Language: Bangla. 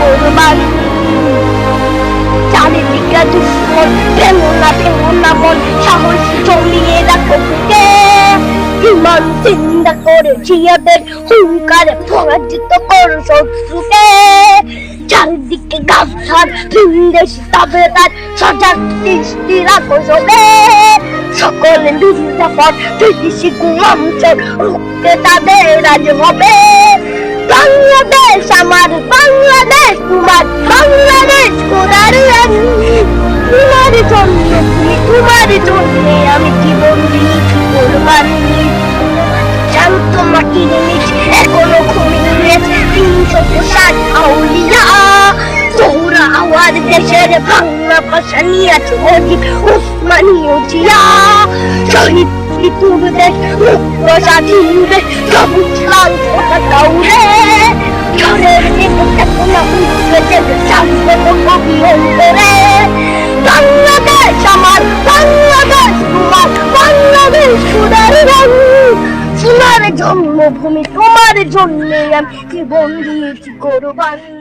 কোরবানি। চারিদিকে দুশ্মন ভেঙো না ভেঙো না মন সাহস চলিয়ে রাখো বুকে বিমান চিন্তা করে জিয়াদের হুঙ্কারে পরাজিত করো শত্রুকে। চারিদিকে গাছার ভিন্দেশ তবে তার সজাগ দৃষ্টি রাখো সবে সকলে লুটা পর বিদেশি গুমাঞ্চল রুখতে তাদের রাজ হবে। বাংলাদেশ আমার দেশের বাংলা ভাষা নিয়ে আছে অধিক উসমানীয় জিয়া। শহীদ তুরদের মুক্ত স্বাধীন দেশ সবুজ লাল ঝড়ের কবি অন্তরে। বাংলাদেশ আমার, বাংলাদেশ তোমার, বাংলাদেশ সুদার জন্মভূমি তোমার জন্য আমি জীবন দিয়েছি কোরবানি।